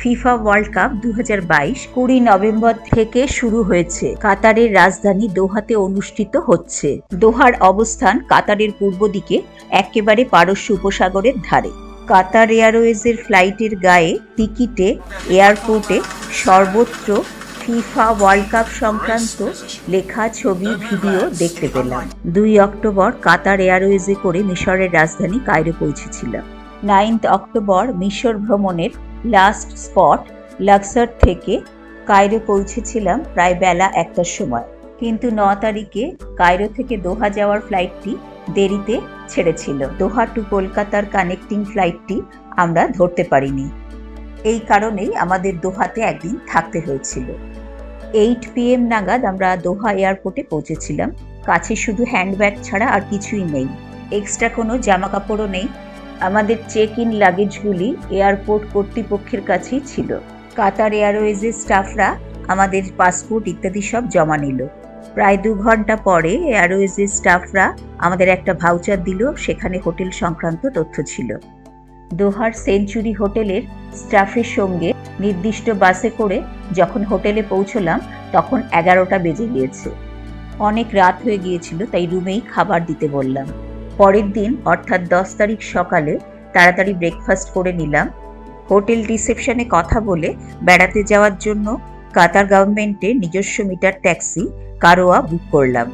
FIFA world cup দু হাজার বাইশ কুড়ি নভেম্বর থেকে শুরু হয়েছে। কাতারের রাজধানী দোহাতে অনুষ্ঠিত হচ্ছে। দোহার অবস্থান কাতারের পূর্ব দিকে, একেবারে পারস্য উপসাগরের ধারে। কাতার এয়ারওয়েজের ফ্লাইটের গায়ে টিকিটে, এয়ারপোর্টে সর্বত্র ফিফা ওয়ার্ল্ড কাপ সংক্রান্ত লেখা ছবি, ভিডিও দেখতে পেলাম। দুই অক্টোবর কাতার এয়ারওয়েজে করে মিশরের রাজধানী কায়রো পৌঁছেছিলাম। নাইন্থ অক্টোবর মিশর ভ্রমণের লাস্ট স্পট লাক্সার থেকে কায়রো পৌঁছেছিলাম প্রায় বেলা একটার সময়। কিন্তু ন তারিখে কায়রো থেকে দোহা যাওয়ার ফ্লাইটটি দেরিতে ছেড়েছিল। দোহা টু কলকাতার কানেক্টিং ফ্লাইটটি আমরা ধরতে পারিনি। এই কারণেই আমাদের দোহাতে একদিন থাকতে হয়েছিল। এইট পিএম নাগাদ আমরা দোহা এয়ারপোর্টে পৌঁছেছিলাম। কাছে শুধু হ্যান্ডব্যাগ ছাড়া আর কিছুই নেই। এক্সট্রা কোনো জামা কাপড়ও নেই। আমাদের চেক ইন লাগেজগুলি এয়ারপোর্ট কর্তৃপক্ষের কাছেই ছিল। কাতার এয়ারওয়েজের স্টাফরা আমাদের পাসপোর্ট ইত্যাদি সব জমা নিল। প্রায় দু ঘণ্টা পরে এয়ারওয়েজের স্টাফরা আমাদের একটা ভাউচার দিল, সেখানে হোটেল সংক্রান্ত তথ্য ছিল। দোহার সেঞ্চুরি হোটেলের স্টাফের সঙ্গে নির্দিষ্ট বাসে করে যখন হোটেলে পৌঁছলাম, তখন এগারোটা বেজে গিয়েছে। অনেক রাত হয়ে গিয়েছিল, তাই রুমেই খাবার দিতে বললাম। পরের দিন, অর্থাৎ দশ তারিখ সকালে, তাড়াতাড়ি ব্রেকফাস্ট করে নিলাম। হোটেল রিসেপশনে কথা বলে বেড়াতে যাওয়ার জন্য কাতার গভর্নমেন্টের নিজস্ব মিটার ট্যাক্সি কারোয়া বুক করলাম।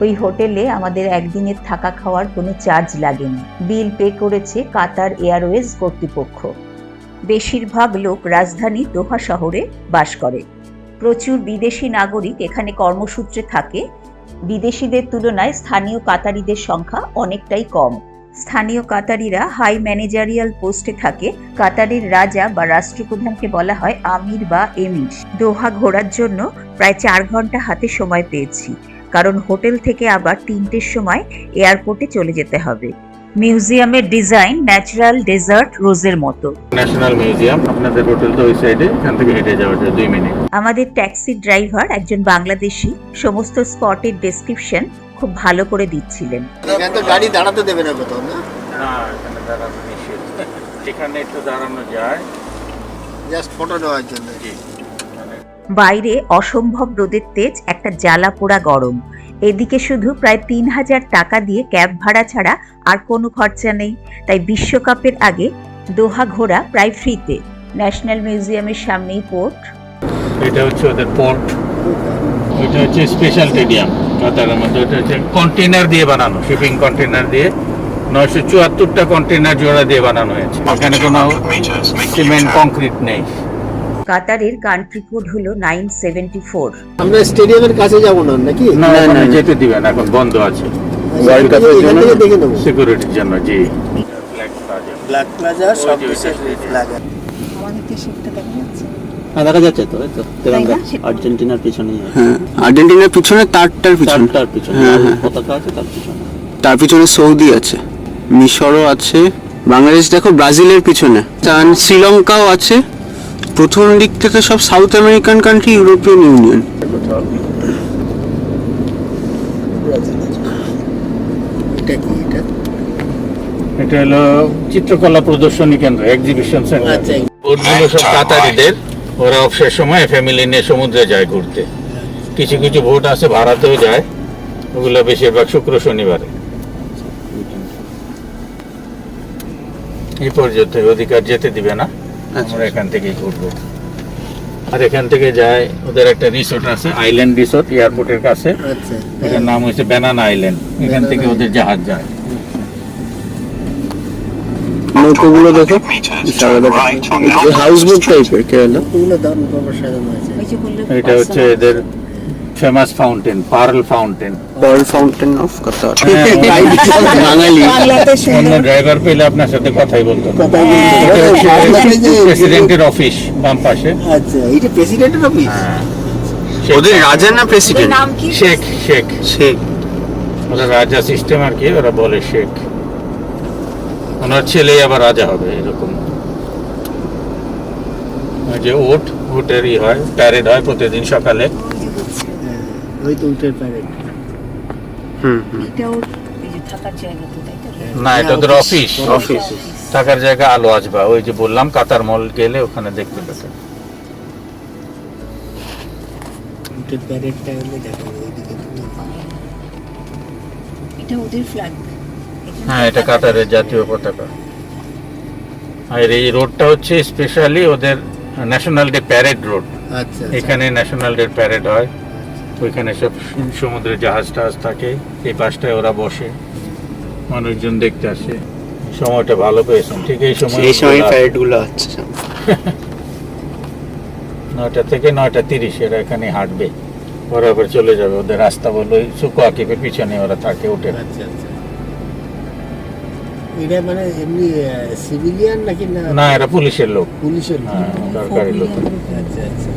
ওই হোটেলে আমাদের একদিনের থাকা খাওয়ার কোনো চার্জ লাগেনি। বিল পে করেছে কাতার এয়ারওয়েজ কর্তৃপক্ষ। বেশিরভাগ লোক রাজধানী দোহা শহরে বাস করে। প্রচুর বিদেশি নাগরিক এখানে কর্মসূত্রে থাকে। বিদেশিদের তুলনায় স্থানীয় কাতারিদের সংখ্যা অনেকটাই কম। স্থানীয় কাতারিরা হাই ম্যানেজারিয়াল পোস্টে থাকে। কাতারের রাজা বা রাষ্ট্রপ্রধানকে বলা হয় আমির বা এমির। দোহা ঘোরার জন্য প্রায় চার ঘণ্টা হাতে সময় পেয়েছি। কারণ হোটেল থেকে আবার তিনটের সময় এয়ারপোর্টে চলে যেতে হবে। মিউজিয়ামের ডিজাইন ন্যাচারাল ডেজার্ট রোজের মতো। ন্যাশনাল মিউজিয়াম আপনাদের হোটেল তো ওই সাইডে এখান থেকে হেঁটে যাওয়া যায় দুই মিনিট। আমাদের ট্যাক্সি ড্রাইভার একজন বাংলাদেশি সমস্ত স্পটের ডেসক্রিপশন খুব ভালো করে দিচ্ছিলেন। এখানে তো গাড়ি দাঁড়াতে দেবে না কোথাও না? না এখানে দাঁড়ানো নিষেধ। এখানে একটু দাঁড়ানো যায়। জাস্ট ফটো নেওয়ার জন্য। জি। বাইরে অসম্ভব রোদের তেজ একটা জ্বালা পোড়া গরম। এদিকে শুধু প্রায় তিন হাজার টাকা দিয়ে ক্যাব ভাড়া ছাড়া আর কোনো খরচা নেই। তাই বিশ্বকাপের আগে দোহা ঘোরা প্রায় ফ্রিতে। ন্যাশনাল মিউজিয়ামের সামনেই পোর্ট। এটা হচ্ছে ওদের পোর্ট। ওইটা হচ্ছে স্পেশাল স্টেডিয়াম কাতারের মধ্যে। ওটা হচ্ছে কন্টেনার দিয়ে বানানো শিপিং কন্টেনার দিয়ে। নয়শো চুয়াত্তরটা কন্টেনার জোড়া দিয়ে বানানো হয়েছে। এখানে কোনো সিমেন্ট কংক্রিট নেই। কাতারের কান্ট্রি কোড হলো নাইন সেভেন্টি ফোর। আমরা স্টেডিয়ামের কাছে যাব না নাকি? না ওখানে যেতে দিবেন এখন বন্ধ আছে। ওয়ার্ল্ড কাপের জন্য সিকিউরিটির জন্য জি। ব্ল্যাক প্লাজা সব দেশের ফ্ল্যাগ আমাদের দেখা যাচ্ছে। হ্যাঁ দেখা যাচ্ছে তো তো। তেরঙ্গা আর্জেন্টিনার পিছনে। হ্যাঁ আর্জেন্টিনার পিছনে তারটার পিছনে। তার পিছনে হ্যাঁ, হ্যাঁ। পতাকা আছে তার পিছনে। তার পিছনে সৌদি আছে মিশরও আছে বাংলাদেশ দেখো ব্রাজিলের পিছনে। শ্রীলঙ্কাও আছে। প্রথম দিক থেকে সব south American country European union এটা হলো চিত্রকলা প্রদর্শনী কেন্দ্র এক্সিবিশন সেন্টার বোটগুলো সব কাতারিদের ওরা অবসর সময় ফ্যামিলি নিয়ে সমুদ্রে যায় ঘুরতে। কিছু কিছু বোট আছে ভাড়াতেও যায়। ওগুলো বেশিরভাগ শুক্র শনিবারে। এই পর্যন্ত অধিকার যেতে দিবে না। আমরা এখান থেকেই করব আর এখান থেকে যায় ওদের একটা রিসোর্ট আছে আইল্যান্ড রিসোর্ট এয়ারপোর্টের কাছে। আচ্ছা। এটার নাম হচ্ছে ব্যানানা আইল্যান্ড এখান থেকে ওদের জাহাজ যায়। নৌকোগুলো দেখো। হাউস বোট টাইপের কেরালা যে বলল এটা হচ্ছে এদের famous fountain pearl fountain pearl fountain of Qatar হ্যাঁ, বাঙালি। অন্য ড্রাইভার পেলে আপনার সাথে কথাই বলতো। প্রেসিডেন্টের অফিস বাম পাশে। আচ্ছা এটা প্রেসিডেন্টের অফিস ওদের রাজা না প্রেসিডেন্ট শেখ শেখ। শেখ। ওরা রাজা সিস্টেম আর কি ওরা বলে শেখ। ওনার ছেলেই আবার রাজা হবে এরকম। ওই যে ওট ওটের ই হয় প্যারেড হয় প্রতিদিন সকালে। ওই তো উল্টের প্যারেড হুম হুম। এই যে থাকার জায়গা তো তাই তো? না এটা ওদের অফিস অফিস থাকার জায়গা আলো আসবা। ওই যে বললাম কাতার মল গেলে ওখানে দেখতে পেতে উটের প্যারেডটা হলে দেখো ওইদিকে এটা ওদের ফ্ল্যাগ হ্যাঁ এটা কাতারের জাতীয় পতাকা। আর এই রোডটা হচ্ছে স্পেশালি ওদের ন্যাশনাল ডে প্যারেড রোড আচ্ছা এখানে ন্যাশনাল ডে প্যারেড হয়। ওইখানে সব সমুদ্রে জাহাজ টাহাজ থাকে এই পাশটায় ওরা বসে মানুষজন দেখতে আসে। সময়টা ভালো পেয়েছেন ঠিক এই সময় এই সময় হচ্ছে নয়টা থেকে নয়টা তিরিশ এরা এখানে হাঁটবে। ওরা আবার চলে যাবে। ওদের রাস্তা বলো সুকো আকিপের পিছনে ওরা থাকে উঠে। আচ্ছা আচ্ছা। এটা মানে এমনি সিভিলিয়ান নাকি না? না এরা পুলিশের লোক। পুলিশের লোক? হ্যাঁ সরকারি লোক। আচ্ছা আচ্ছা।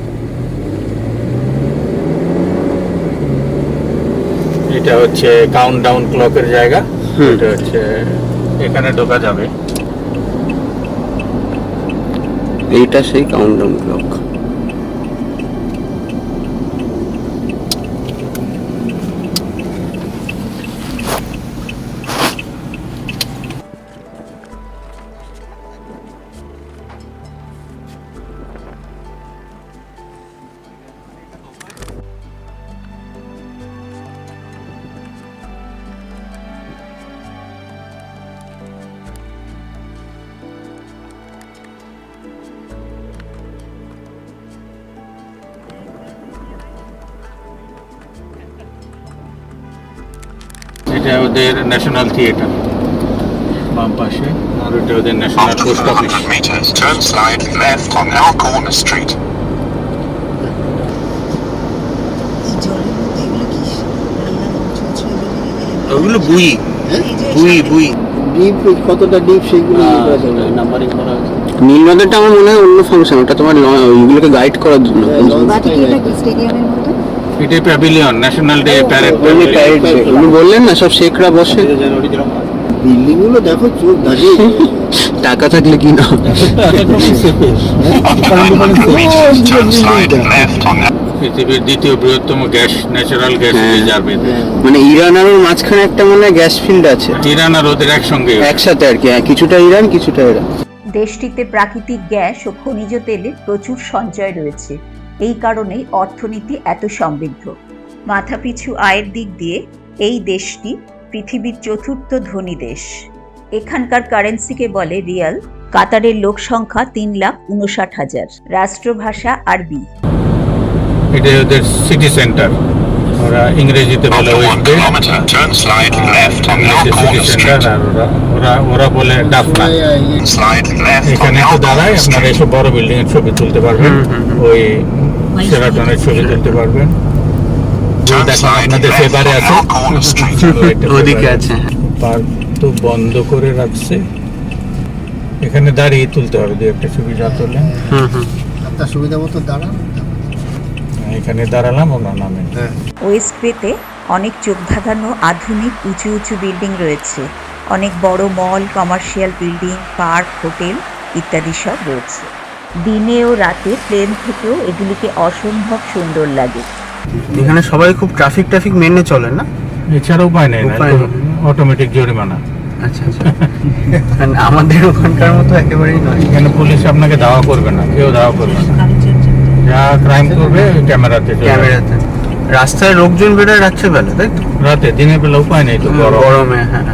এটা হচ্ছে কাউন্ট ডাউন ক্লকের জায়গা এটা হচ্ছে এখানে ঢোকা যাবে। এইটা সেই কাউন্ট ডাউন ক্লক ওদের ন্যাশনাল থিয়েটার বাম পাশে আর ওটা ওদের national post office turn slide left on Alcorn Street. ওগুলো বুই হ্যাঁ? বুই বুই। ডিপ কতটা ডিপ সেগুলো। নাম্বারিং করা আছে নীলনদেরটা আমার মনে হয় অন্য ফাংশন ওটা তোমার ওইগুলোকে গাইড করার জন্য। হ্যাঁ, স্টেডিয়ামের মতো? এটা প্যাভিলিয়ন ন্যাশনাল ডে প্যারেড ওই প্যারেড উনি বললেন না সব শেখরা বসে। বিল্ডিংগুলো দেখো চোখ ধাঁধিয়ে টাকা থাকলে কি না পৃথিবীর দ্বিতীয় বৃহত্তম গ্যাস ন্যাচারাল গ্যাস হ্যাঁ। রিজার্ভ মানে ইরান আর মাঝখানে একটা মনে হয় গ্যাস ফিল্ড আছে। ইরান আর ওদের একসঙ্গে। একসাথে আর কি হ্যাঁ, কিছুটা ইরান কিছুটা ইরান। দেশটিতে প্রাকৃতিক গ্যাস ও খনিজ তেলের প্রচুর সঞ্চয় রয়েছে। এই কারণেই অর্থনীতি এত সমৃদ্ধ। মাথাপিছু আয়ের দিক দিয়ে এই দেশটি পৃথিবীর চতুর্থ ধনী দেশ। এখানকার কারেন্সিকে বলে রিয়াল কাতারের লোক সংখ্যা তিন লাখ উনষাট হাজার। রাষ্ট্রভাষা আরবি। এটা ওদের সিটি সেন্টার ওরা ইংরেজিতে বলে ওয়েস্ট on সিটি সেন্টার আর ওরা ওরা ওরা বলে ডাফনা এখানে তো দাঁড়ায় আপনারা এসব বড় বিল্ডিং এর ছবি তুলতে পারবেন। ওই সেরাটনের ছবি তুলতে পারবেন। আপনাদের ফেভারে আছে। ওদিকে আছে হ্যাঁ। পার্ক তো বন্ধ করে রাখছে। এখানে দাঁড়িয়ে তুলতে হবে দু একটা ছবি যা তোলেন হুম হুম। আপনার সুবিধা মতো দাঁড়ান। এখানে দাঁড়ালাম ওনার নামে। হ্যাঁ। ওয়েস্ট বেতে অনেক চোখ ধাঁধানো আধুনিক উঁচু উঁচু বিল্ডিং রয়েছে। অনেক বড় mall commercial building park hotel ইত্যাদি সব রয়েছে। দিনে ও রাতে প্লেন থেকেও এগুলিকে অসম্ভব সুন্দর লাগে। এখানে সবাই খুব ট্রাফিক ট্রাফিক মেনে চলে না? এছাড়া উপায় নেই অটোমেটিক জরিমানা। আচ্ছা আচ্ছা। আমাদের ওখানকার মতো একেবারেই নয়। এখানে পুলিশ আপনাকে দাওয়া করবে না কেউ দাওয়া করবে না। যা ক্রাইম করবে ক্যামেরাতে ক্যামেরাতে। রাস্তায় লোকজন বেরোয় রাত্রেবেলা তাই তো? রাতে দিনের বেলা উপায় নেই তো গরম। গরমে হ্যাঁ।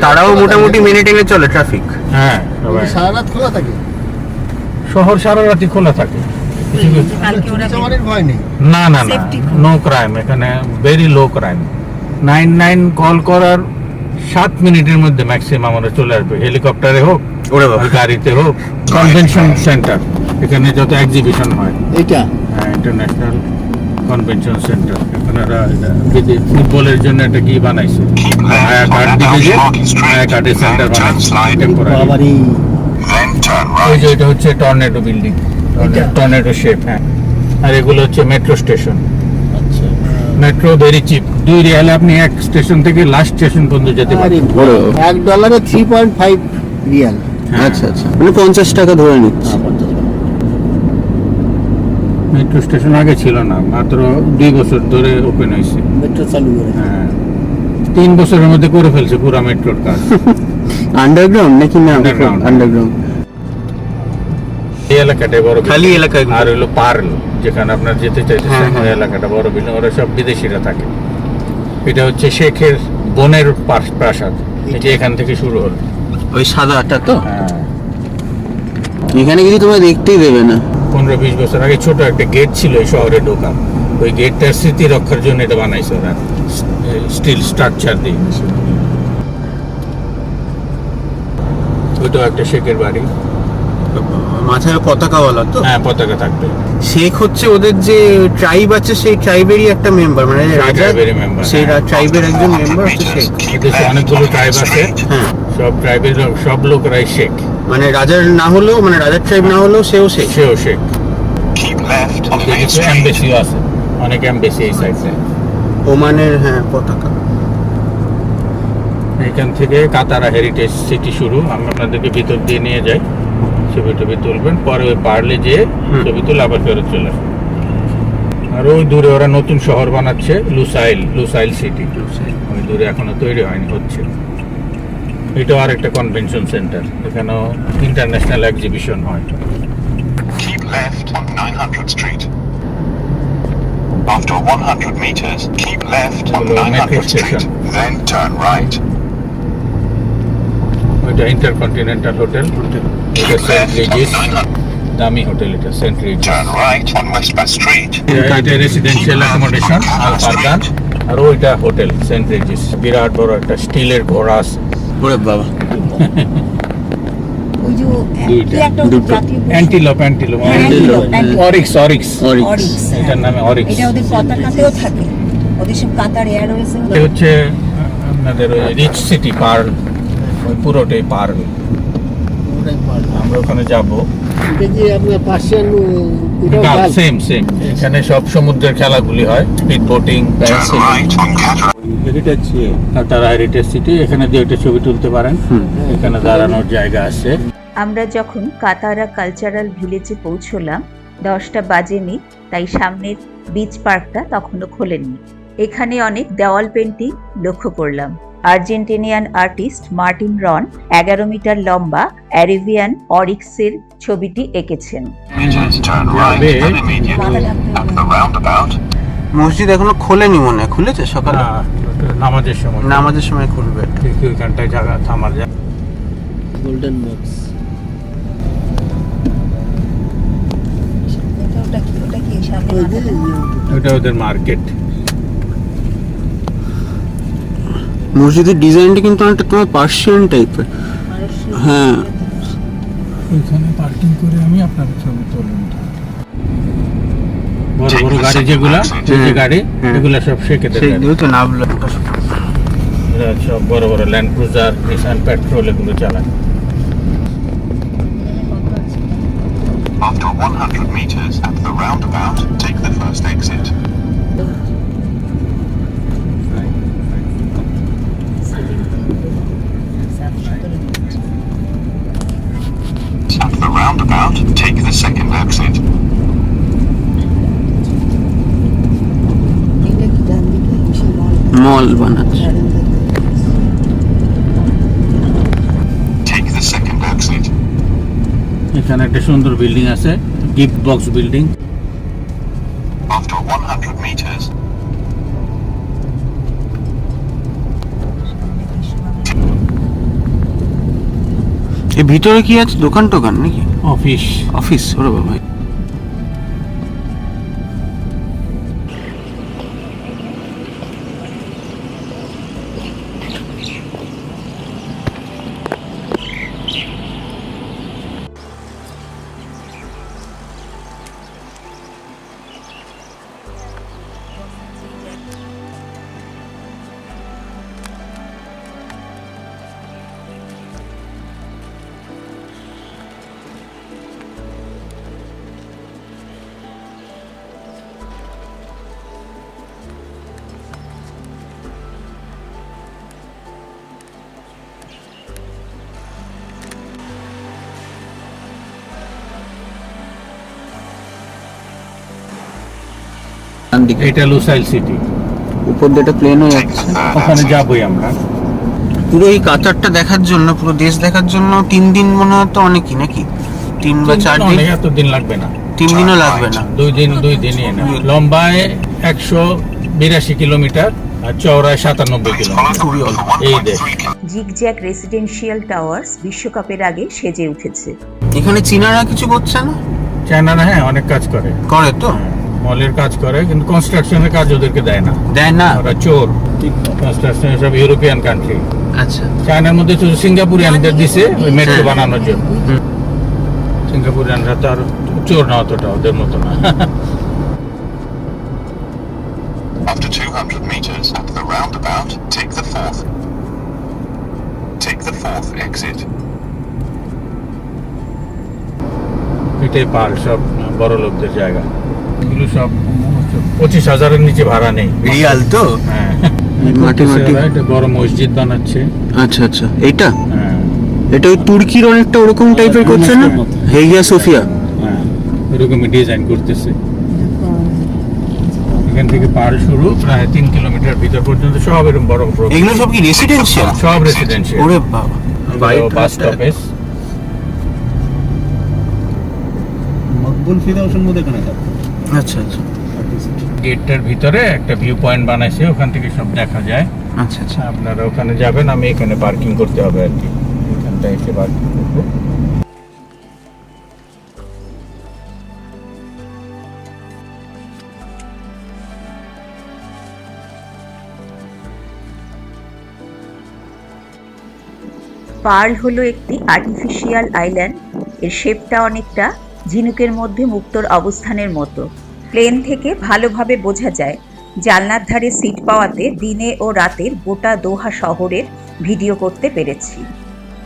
তারাও মোটামুটি মেনে টেনে চলে ট্রাফিক হ্যাঁ সারা রাত খোলা থাকে। শহর সারা রাতি খোলা থাকে। কিছু কিছু- কালকে ওরা চোরাচামারির ভয় নেই। না না না নো ক্রাইম এখানে very low crime nine nine call করার সাত মিনিটের মধ্যে ম্যাক্সিমাম আমরা চলে আসবে। হেলিকপ্টারে হোক ওরে গাড়িতে হোক কনভেনশন সেন্টার এখানে যত এক্সিবিশন হয়। এটা হ্যাঁ ইন্টারন্যাশনাল কনভেনশন সেন্টার এখানে ফুটবলের জন্য একটা কি বানাইছে? হায়া কার্ড দিবে হায়া. কার্ডের সেন্টার বানাইছে টেম্পোরারি ওই যে এটা হচ্ছে টর্নেডো বিল্ডিং টর্নেডো শেপ হ্যাঁ। আর এগুলো হচ্ছে মেট্রো স্টেশন আচ্ছা। মেট্রো ভেরি চিপ দুই রিয়ালে আপনি এক স্টেশন থেকে লাস্ট স্টেশন পর্যন্ত যেতে পারেন এক ডলারে থ্রি পয়েন্ট ফাইভ রিয়াল। আচ্ছা আচ্ছা। মানে পঞ্চাশ টাকা ধরে নিচ্ছে। মেট্রো স্টেশন আগে ছিল না মাত্র দুই বছর ধরে ওপেন হয়েছে। মেট্রো চালু করে। হ্যাঁ। তিন বছরের মধ্যে করে ফেলছে পুরো মেট্রোর কাজ। আন্ডারগ্রাউন্ড নাকি না? আন্ডারগ্রাউন্ড এই এলাকাটাই বড় খালি। এলাকায় আর হলো পার্ল যেখানে আপনার যেতে চাইতেছেন হ্যাঁ, ওই হ্যাঁ। এলাকাটা বড় বিল্ডিং ওরা সব বিদেশিরা থাকে। এটা হচ্ছে শেখের বোনের পাশ- প্রাসাদ যে এখান থেকে শুরু হলো। ওই সাদাটা তো? হ্যাঁ। এখানে কিছু তোমরা দেখতেই দেবে না। পনেরো বিশ বছর আগে ছোট একটা গেট ছিল এই শহরে ঢোকা। ওই গেটটার স্মৃতি রক্ষার জন্য এটা বানাইছে ওরা। স্টিল স্ট্রাকচার দিয়ে। ওইটাও একটা শেখের বাড়ি। মাথায় পতাকাওয়ালা তো? হ্যাঁ পতাকা থাকবে। শেখ হচ্ছে ওদের যে ট্রাইব আছে সেই ট্রাইবেরই একটা মেম্বার মানে রাজা সেই হ্যাঁ। ট্রাইবের একজন মেম্বার হচ্ছে শেখ। এদেশে অনেকগুলো ট্রাইব আছে। হ্যাঁ। সব ট্রাইবের সব লোকরাই শেখ। মানে রাজার না হলেও মানে রাজার ট্রাইব না হলেও সেও শেখ। সেও শেখ. এমবেসিও আছে। অনেক এমবেসি এই সাইডে ওমানের হ্যাঁ পতাকা। এখান থেকে কাতারা হেরিটেজ সিটি শুরু। আমি আপনাদেরকে ভিতর দিয়ে নিয়ে যাই। ছবি টবি তুলবেন পরে ওই পারলে যে ছবি তুলে আবার ফেরত চলে। আর ওই দূরে ওরা নতুন শহর বানাচ্ছে লুসাইল লুসাইল সিটি ওই দূরে এখনও তৈরি হয়নি হচ্ছে এটাও আর একটা কনভেনশন সেন্টার এখানেও ইন্টারন্যাশনাল এক্সিবিশন হয় Keep left on 900 Street. After 100 meters, keep left on Hello, metro 900 Street. Then turn right. ওইটা ইন্টারকন্টিনেন্টাল হোটেল। এটা সেন্ট left on রিজিস। 900. দামি হোটেল এটা সেন্ট Street. এটা রেসিডেন্সিয়াল অ্যাকোমোডেশন ফারদান আর ওইটা হোটেল সেন্ট রেজিস। বিরাট বড় একটা স্টিলের ঘোড়া আছে। ওরে বাবা। Antelope antelope. Oryx oryx Oryx। Oryx, হ্যাঁ। এটার নামে অরিক্স এটা ওদের পতাকাতেও থাকে। ওদের সব কাতার এয়ারওয়েজে হচ্ছে আপনাদের ওই রিচ সিটি পার্ল ওই পুরোটাই পার্ল আমরা ওখানে যাব। সেম সেম এখানে সব সমুদ্রের খেলাগুলি হয় স্পিড বোটিং. হেরিটেজ তারা হেরিটেজ সিটি এখানে দিয়ে একটা ছবি তুলতে পারেন। এখানে দাঁড়ানোর জায়গা আছে। আমরা যখন কাতারা কালচারাল ভিলেজে পৌঁছলাম দশটা বাজেনি তাই সামনের বিচ পার্কটা তখনও খোলেনি এখানে অনেক দেওয়াল পেন্টিং লক্ষ্য করলাম। আর্জেন্টিনিয়ান আর্টিস্ট মার্টিন রন এগারো মিটার লম্বা অ্যারিভিয়ান অরিক্সের ছবিটি এঁকেছেন. মসজিদ এখনও খোলেনি মনে হয় খুলেছে সকালে? নামাজের সময়। নামাজের সময় খুলবে। ওইখানটায় জায়গা থামার জায়গা। Golden box? ওটা ওদের মার্কেট। মসজিদের ডিজাইনটা কিন্তু অনেকটা তোমার পার্সিয়ান টাইপের হ্যাঁ। ওইখানে পার্কিং করে আমি আপনাদের ছবি তুলব বড় বড় গাড়ি যেগুলা এই যে গাড়ি হ্যাঁ। এগুলা সব শেখেদের গাড়ি সেইগুলো তো নামলো এরা সব বড় বড় ল্যান্ড ক্রুজার নিসান পেট্রোল এগুলো চালায়। After 100 meters at the roundabout, take the first exit. মল বানাচ্ছে. এখানে একটা সুন্দর বিল্ডিং আছে gift box building. After 100 meters, এর ভিতরে কি আছে? দোকান টোকান নাকি? অফিস অফিস ওরে বাবা ডান দিকে? এটা লুসাইল সিটি উপর দিয়ে প্লেনও take যাচ্ছে। ওখানে যাবই আমরা। পুরো এই কাতারটা দেখার জন্য পুরো দেশ দেখার জন্য তিন দিন মনে হয় তো অনেকই নাকি? তিন বা চার দিন এত দিন লাগবে না। তিন দিনও লাগবে না। দুই দিন দুই দিনই না লম্বায় একশো বিরাশি কিলোমিটার আর চওড়ায় সাতানব্বই কিলোমিটার। এই দেশ। 1.3 kilometers. জিগজ্যাক রেসিডেন্সিয়াল টাওয়ার্স বিশ্বকাপের আগে সেজে উঠেছে। এখানে চীনারা কিছু করছে না? চায়নারা হ্যাঁ অনেক কাজ করে। করে তো? মলের কাজ করে কিন্তু কনস্ট্রাকশনের কাজ ওদেরকে দেয় না। দেয় না? ওরা চোর। কনস্ট্রাকশন সব ইউরোপিয়ান কান্ট্রি আচ্ছা। চায়নার মধ্যে শুধু সিঙ্গাপুরিয়ানদের দিছে ওই মেট্রো হ্যাঁ। বানানোর জন্য। সিঙ্গাপুরিয়ানরা তো আর চোর না অতটা ওদের মতো না। After 200 meters at the roundabout, take the fourth. Take the fourth exit. এটাই পার্ক সব বড় লোকদের জায়গা। এগুলো সব পঁচিশ হাজারের নিচে ভাড়া নেই। রিয়াল তো? হ্যাঁ। মাটি মাটি একটা বড় মসজিদ বানাচ্ছে। আচ্ছা আচ্ছা। এইটা? হ্যাঁ। এটা ওই তুর্কির অনেকটা ওরকম টাইপের করছে না? Hagia Sophia. হ্যাঁ এরকমই ডিজাইন করতেছে। এখান থেকে পাহাড় শুরু প্রায় তিন কিলোমিটার ভিতর পর্যন্ত সব এরকম বড় বড় এগুলো সব কি রেসিডেন্সিয়াল সব রেসিডেন্সিয়াল ওরে বাবা। বাস স্টপেজ মকবুল ফিদাউসের মধ্যে এখানে থাকে আচ্ছা আচ্ছা। গেটটার ভিতরে একটা ভিউ পয়েন্ট বানাইছে ওখান থেকে সব দেখা যায়। আচ্ছা আচ্ছা। আপনারা ওখানে যাবেন আমি এখানে পার্কিং করতে হবে আর কি। এখানটা এসে পার্কিং করব। পার্ল হলো একটি আর্টিফিশিয়াল আইল্যান্ড এর শেপটা অনেকটা ঝিনুকের মধ্যে মুক্তর অবস্থানের মতো। প্লেন থেকে ভালোভাবে বোঝা যায় জানলার ধারে সিট পাওয়াতে দিনে ও রাতের গোটা দোহা শহরের ভিডিও করতে পেরেছি।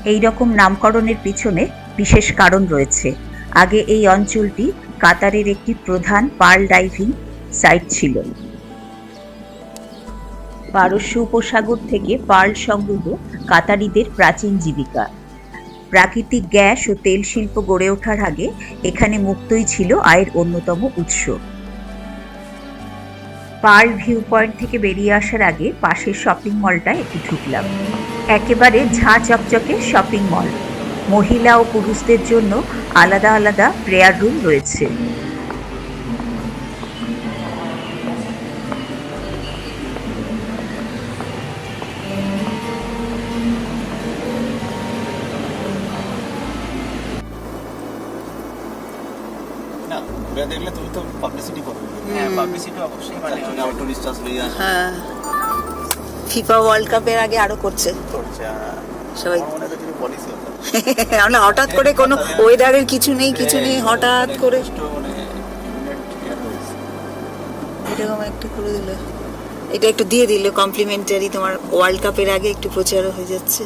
এই রকম নামকরণের পিছনে বিশেষ কারণ রয়েছে। আগে এই অঞ্চলটি কাতারের একটি প্রধান পার্ল ডাইভিং সাইট ছিল। পারস্য উপসাগর থেকে পার্ল সংগ্রহ কাতারিদের প্রাচীন জীবিকা। প্রাকৃতিক গ্যাস ও তেল শিল্প গড়ে ওঠার আগে এখানে মুক্তই ছিল আয়ের অন্যতম উৎস। পার্ল ভিউ পয়েন্ট থেকে বেরিয়ে আসার আগে পাশের শপিং মলটা একটু ঢুকলাম। একেবারে ঝাঁ চকচকে শপিং মল। মহিলা ও পুরুষদের জন্য আলাদা আলাদা প্রেয়ার রুম রয়েছে। দেখলে তুমি তো পাবলিসিটি করবে। হ্যাঁ হ্যাঁ। ফিফা ওয়ার্ল্ড কাপের আগে আরও করছে। করছে সবাই আমার মনে হয় হঠাৎ করে কোনো ওয়েদারের কিছু নেই কিছু নেই হঠাৎ করে একটু মানে। এরকম একটা করে দিল। এটা একটু দিয়ে দিল কমপ্লিমেন্টারি তোমার ওয়ার্ল্ড কাপের আগে একটু প্রচারও হয়ে যাচ্ছে।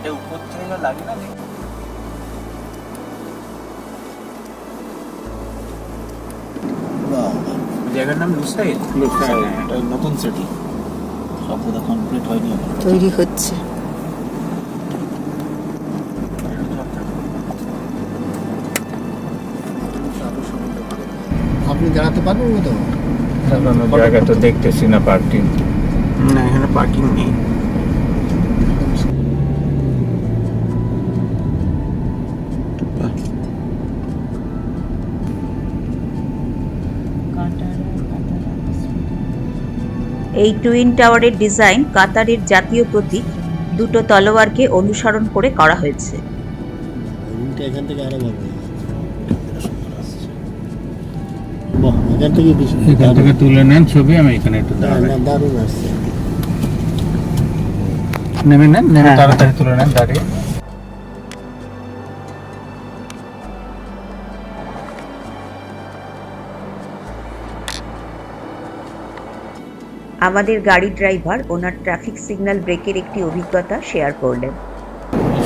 এটা উপর থেকে লাগে না জায়গার নাম লুসাইল লুসাইল, এটা নতুন সিটি সব বোধহয় কমপ্লিট হয়নি তৈরি হচ্ছে। আপনি দাঁড়াতে পারবেন তো? জায়গা তো দেখতেছি না পার্কিং না এখানে পার্কিং নেই। এই টুইন টাওয়ারের ডিজাইন কাতারের জাতীয় প্রতীক দুটো তলোয়ারকে অনুসরণ করে করা হয়েছে। এখান থেকে আরও ভালো হয়ে যাচ্ছে বাহ এখান থেকে এখান থেকে তুলে নেন ছবি আমি এখানে একটু দাঁড়াই। নেমে নেন? নেমে হ্যাঁ। তাড়াতাড়ি তুলে নেন দাঁড়িয়ে। আমাদের গাড়ি ড্রাইভার ওনার ট্রাফিক সিগন্যাল ব্রেকের একটি অভিজ্ঞতা শেয়ার করলেন।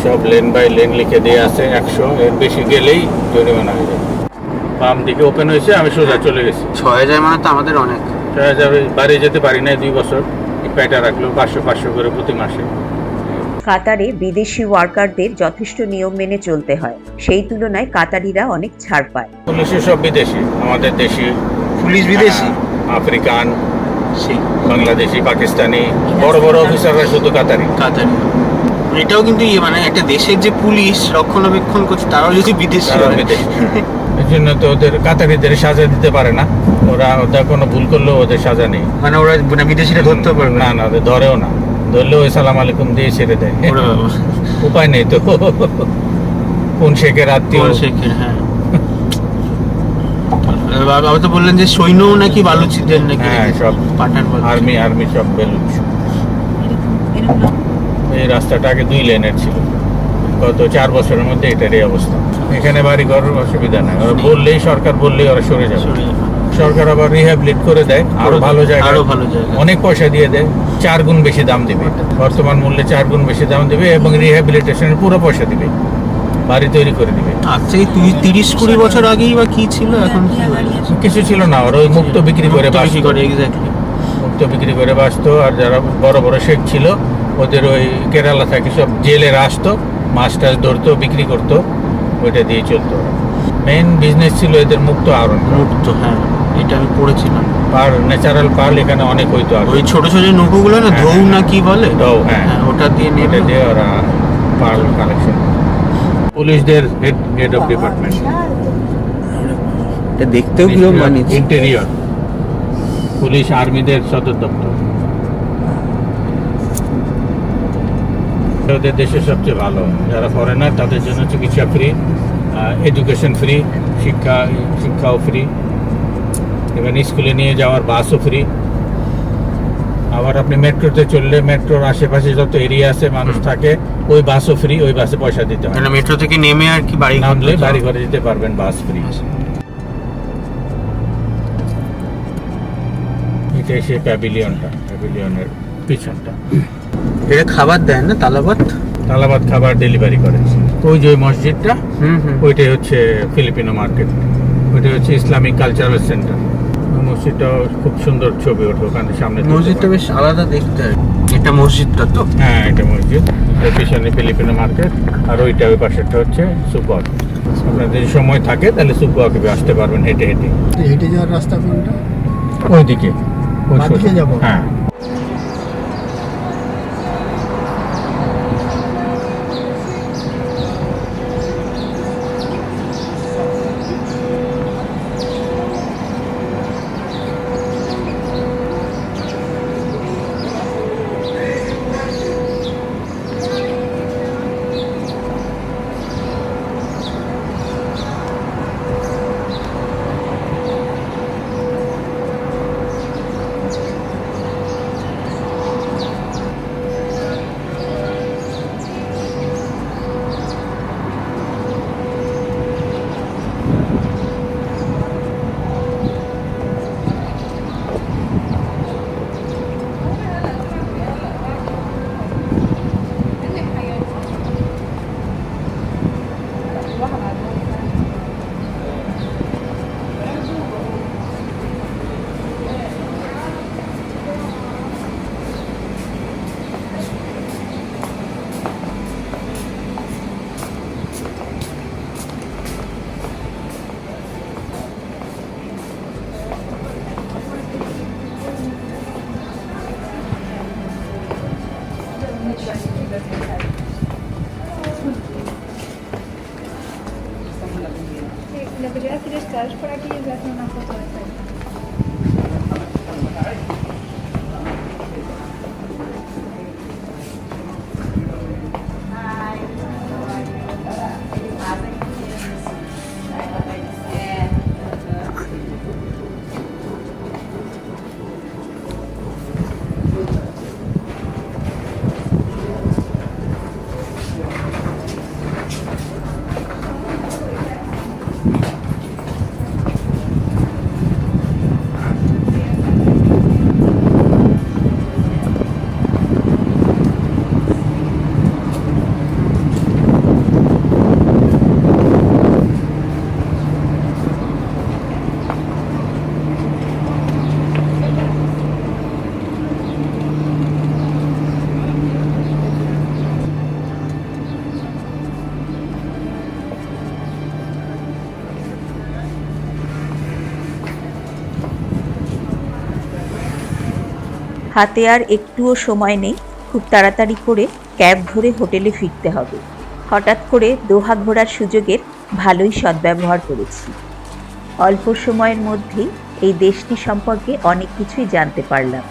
সব লেন বাই লেন লিখে দিয়ে আছে একশো এর বেশি গেলেই জরিমানা হয়ে যাবে। বাম দিকে ওপেন হয়েছে আমি সোজা চলে গেছি। ছয় হাজার মানে তো আমাদের অনেক। ছয় হাজার বাড়ি যেতে পারি নাই দুই বছর। প্যাটা রাখল পাঁচশো পাঁচশো করে প্রতি মাসে। কাতারে বিদেশি ওয়ার্কারদের যথেষ্ট নিয়ম মেনে চলতে হয়। সেই তুলনায় কাতারিরা অনেক ছাড় পায়। পুলিশের সব বিদেশি। আমাদের দেশি পুলিশ বিদেশি? আফ্রিকান সেই। বাংলাদেশি পাকিস্তানি বড় বড় অফিসাররা শুধু কাতারি। কাতারি। এটাও কিন্তু ইয়ে মানে একটা দেশের যে পুলিশ রক্ষণাবেক্ষণ করছে তারাও যদি বিদেশি হয়। বিদেশি। জন্য তো ওদের কাতারিদের সাজা দিতে পারে না। ওরা ওদের কোনো ভুল করলেও ওদের সাজা নেই। মানে ওরা মানে বিদেশিরা ধরতে পারবে না। না ওদের ধরেও না। ধরলেও সালাম আলাইকুম দিয়ে ছেড়ে দেয়। উপায় নেই তো। কোন শেখের আত্মীয়? ওরা শেখে হ্যাঁ। বাবা তো বললেন যে সৈন্যও নাকি বালুচিদের নাকি হ্যাঁ সব পাঠান আর্মি আর্মি সব বেলুচ এই রাস্তাটা আগে দুই লেনের ছিল। গত চার বছরের মধ্যে এটারই অবস্থা। এখানে বাড়ি ঘরের অসুবিধা নাই। ওরা বললেই সরকার বললেই ওরা সরে যাবে। সরে যাবে। সরকার আবার রিহ্যাবিলিট করে দেয়। আরও ভালো জায়গা আরও ভালো জায়গা অনেক পয়সা দিয়ে দেয়। চার গুণ বেশি দাম দিবে। বর্তমান মূল্যে চার গুণ বেশি দাম দিবে এবং রিহ্যাবিলিটেশনের পুরো পয়সা দিবে। বাড়ি তৈরি করে দিবে। আচ্ছা এই তুই তিরিশ কুড়ি বছর আগেই বা কি ছিল এখন? হ্যাঁ। কিছু ছিল না ওরা ওই মুক্ত বিক্রি করে বাঁচতো। করে এক্স্যাক্টলি মুক্ত বিক্রি করে বাঁচতো আর যারা বড় বড় শেখ ছিল ওদের ওই কেরালা থেকে সব জেলের আসতো মাছ টাছ ধরতো বিক্রি করতো ওইটা দিয়ে চলতো। মেইন বিজনেস ছিল এদের মুক্ত আরণ। মুক্ত হ্যাঁ এটা আমি পড়েছিলাম। পার ন্যাচারাল পার্ল এখানে অনেক হইতো আর ওই ছোট ছোট নৌকোগুলো না হ্যাঁ, ধৌ হ্যাঁ। না কি বলে? ঢৌ, হ্যাঁ। হ্যাঁ ওটা দিয়ে নেবে এটা দিয়ে ওরা পার্ল কালেকশন পুলিশদের হেড হেড অফ ডিপার্টমেন্ট এটা দেখতেও কীরকম বানিয়েছে। ইন্টেরিয়র পুলিশ আর্মিদের সদর দপ্তর। ওদের দেশের সবচেয়ে ভালো। যারা ফরেনার তাদের জন্য চিকিৎসা ফ্রি এডুকেশন ফ্রি শিক্ষা শিক্ষাও ফ্রি এবার স্কুলে নিয়ে যাওয়ার বাসও ফ্রি আবার আপনি মেট্রোতে চললে মেট্রোর আশেপাশে যত এরিয়া আছে মানুষ থাকে ওই বাসও ফ্রি ওই বাসে পয়সা দিতে হয়। মেট্রো থেকে নেমে আর কি বাড়ি নামলে বাড়ি ঘরে যেতে পারবেন বাস ফ্রি এটা সে প্যাভিলিয়নটা প্যাভিলিয়নের পিছনটা। এটা খাবার দেয় না তালাবাত? তালাবাদ খাবার ডেলিভারি করে। ওই যে ওই মসজিদটা হুম হুম। ওইটাই হচ্ছে ফিলিপিনো মার্কেট। ওইটা হচ্ছে ইসলামিক কালচারাল সেন্টার মসজিদটা খুব সুন্দর ছবি ওঠে ওখানে সামনে মসজিদটা বেশ আলাদা দেখতে। আর কি। এটা মসজিদটা তো? হ্যাঁ এটা মসজিদ। এর পিছনে ফিলিপিনো মার্কেট আর ওইটা ওই পাশেরটা হচ্ছে সুপার আপনার যদি সময় থাকে তাহলে সুপারকে আসতে পারবেন হেঁটে হেঁটে। হেঁটে যাওয়ার রাস্তা কোনটা? ওইদিকে। ওইদিকে যাব? হ্যাঁ। হাতে আর একটুও সময় নেই। খুব তাড়াতাড়ি করে ক্যাব ধরে হোটেলে ফিরতে হবে। হঠাৎ করে দোহা ঘোরার সুযোগের ভালোই সদ্ব্যবহার করেছি। অল্প সময়ের মধ্যেই এই দেশটি সম্পর্কে অনেক কিছুই জানতে পারলাম।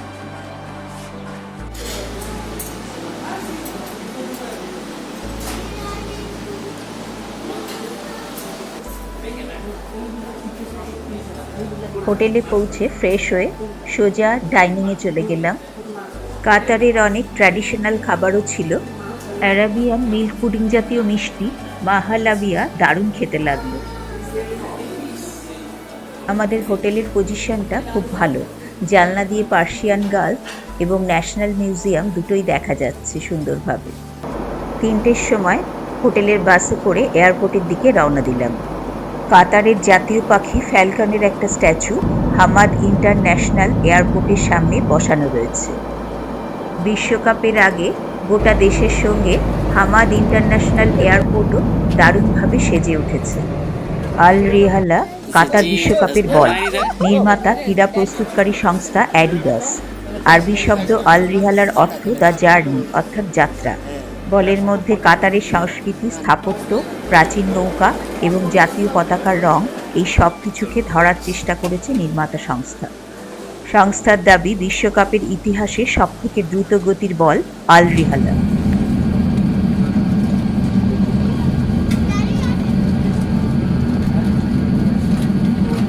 হোটেলে পৌঁছে ফ্রেশ হয়ে সোজা ডাইনিংয়ে চলে গেলাম। কাতারের অনেক ট্র্যাডিশনাল খাবারও ছিল। অ্যারাবিয়ান মিল্ক পুডিং জাতীয় মিষ্টি মাহালাবিয়া দারুণ খেতে লাগল। আমাদের হোটেলের পজিশনটা খুব ভালো। জানলা দিয়ে পার্সিয়ান গার্ল এবং ন্যাশনাল মিউজিয়াম দুটোই দেখা যাচ্ছে সুন্দরভাবে। তিনটের সময় হোটেলের বাসে করে এয়ারপোর্টের দিকে রওনা দিলাম। কাতারের জাতীয় পাখি ফ্যালকনের একটা স্ট্যাচু হামাদ ইন্টারন্যাশনাল এয়ারপোর্টের সামনে বসানো রয়েছে। বিশ্বকাপের আগে গোটা দেশের সঙ্গে হামাদ ইন্টারন্যাশনাল এয়ারপোর্টও দারুণভাবে সেজে উঠেছে। আল রিহালা কাতার বিশ্বকাপের বল, নির্মাতা, ক্রীড়া প্রস্তুতকারী সংস্থা অ্যাডিডাস। আরবি শব্দ আল রিহালার অর্থ দ্য জার্নি, অর্থাৎ যাত্রা। বলের মধ্যে কাতারের সংস্কৃতি, স্থাপত্য, প্রাচীন নৌকা এবং জাতীয় পতাকার রং এই সব কিছুকে ধরার চেষ্টা করেছে নির্মাতা সংস্থা। সংস্থার দাবি, বিশ্বকাপের ইতিহাসে সবথেকে দ্রুত গতির বল আল রিহালা।